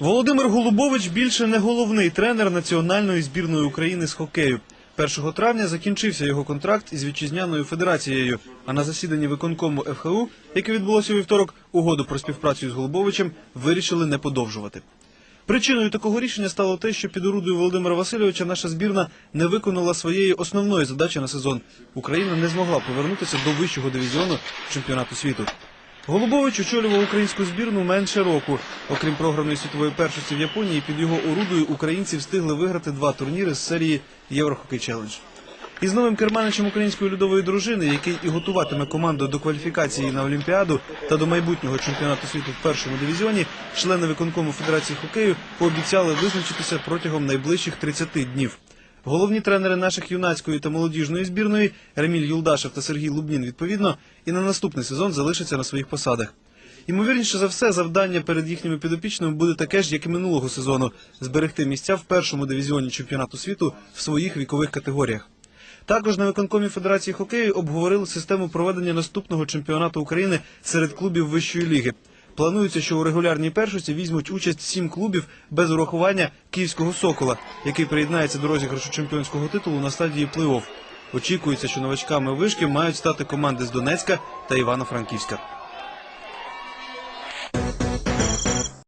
Володимир Голубович більше не головний тренер національної збірної України з хокею. 1 травня закінчився його контракт із вітчизняною федерацією. А на засіданні виконкому ФХУ, яке відбулося вівторок, угоду про співпрацю з Голубовичем вирішили не подовжувати. Причиною такого рішення стало те, що під орудою Володимира Васильовича наша збірна не виконала своєї основної задачі на сезон. Україна не змогла повернутися до вищого дивізіону чемпіонату світу. Голубович очолював українську збірну менше року. Окрім програної світової першості в Японії, під його орудою українці встигли виграти два турніри з серії Єврохокей Челендж. Із новим керманичем української людової дружини, який і готуватиме команду до кваліфікації на Олімпіаду та до майбутнього чемпіонату світу в першому дивізіоні, члени виконкому Федерації хокею пообіцяли визначитися протягом найближчих 30 днів. Головні тренери наших юнацької та молодіжної збірної Реміль Юлдашев та Сергій Лубнін відповідно і на наступний сезон залишаться на своїх посадах. Ймовірніше за все, завдання перед їхніми підопічними буде таке ж, як і минулого сезону зберегти місця в першому дивізіоні чемпіонату світу в своїх вікових категоріях. Також на виконкомі Федерації хокею обговорили систему проведення наступного чемпіонату України серед клубів вищої ліги. Планується, що у регулярній першості візьмуть участь сім клубів без урахування київського сокола, який приєднається до розіграшу чемпіонського титулу на стадії плей-офф. Очікується, що новачками вишки мають стати команди з Донецька та Івано-Франківська.